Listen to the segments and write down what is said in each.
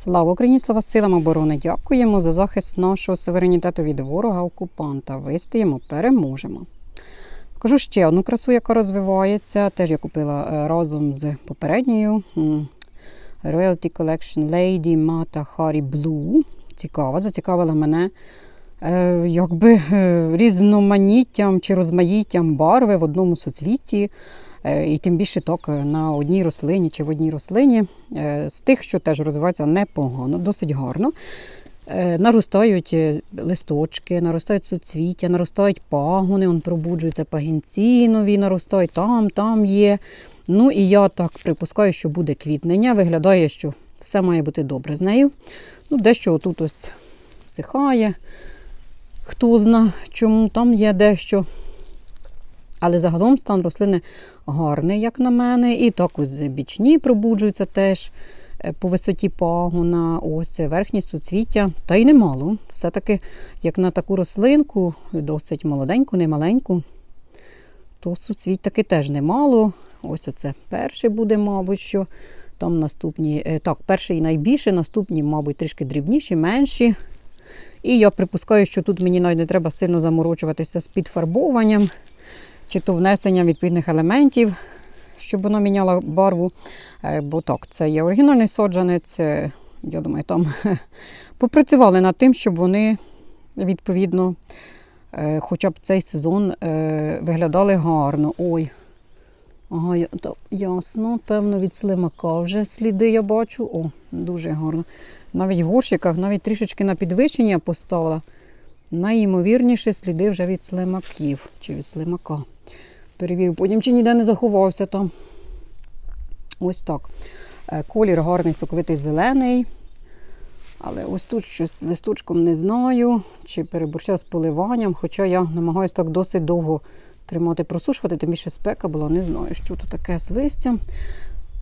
Слава Україні, слава силам оборони! Дякуємо за захист нашого суверенітету від ворога-окупанта. Вистоїмо, переможемо. Кажу ще одну красу, яка розвивається. Теж я купила е, разом з попередньою Royalty Collection Lady Mata Hari Blue. Цікава, зацікавила мене якби е, різноманіттям чи розмаїттям барви в одному суцвітті. Е, І тим більше так е, на одній рослині чи в одній рослині е, з тих, що теж розвиваються непогано, досить гарно. Е, Наростають е, листочки, наростають суцвіття, наростають пагони, он пробуджуються пагінці нові, наростають там, там є. Ну і я так припускаю, що буде квітнення. Виглядає, що все має бути добре з нею. Ну, дещо отут ось всихає. Хто зна, чому там є дещо. Але загалом стан рослини гарний, як на мене. І так ось бічні пробуджуються теж е, по висоті пагона, ось верхні суцвіття. Та й немало. Все-таки, як на таку рослинку, досить молоденьку, не маленьку, то суцвіть таки теж немало. Ось оце перший буде, мабуть, що. Там наступні, е, так, перший найбільший, наступні, мабуть, трішки дрібніші, менші. І я припускаю, що тут мені навіть не треба сильно заморочуватися з підфарбовуванням чи то внесенням відповідних елементів, щоб воно міняло барву. Е, Бо так, це є оригінальний соджанець. е, Я думаю, там попрацювали над тим, щоб вони відповідно, е, хоча б цей сезон виглядали гарно. Ой. Ага, ясно, певно, від слимака вже сліди я бачу. О, дуже гарно. Навіть в горщиках, навіть трішечки на підвищення поставила. Найімовірніше сліди вже від слимаків чи від слимака. Перевірю потім, чи ніде не заховався там. Ось так. Е, Колір гарний, соковитий зелений. Але ось тут щось з листочком не знаю, чи переборщила з поливанням, хоча я намагаюся так досить довго тримати, просушувати, тим більше спека була, не знаю, що тут таке з листям.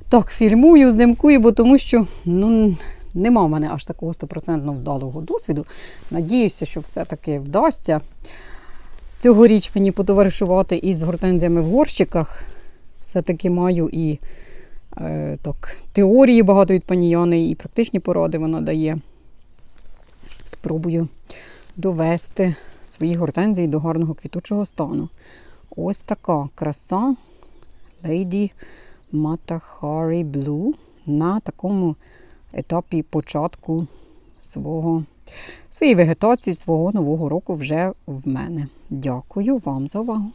Так, фільмую, знимкую, бо тому що ну, нема в мене аж такого стопроцентно вдалого досвіду. Надіюся, що все-таки вдасться цьогоріч мені потоваришувати із гортензіями в горщиках. Все-таки маю і е, так, теорії багато від пані Яни, і практичні поради вона дає. Спробую довести свої гортензії до гарного квітучого стану. Ось така краса Lady Matahari Blue на такому етапі початку свого, своєї вегетації, свого нового року вже в мене. Дякую вам за увагу.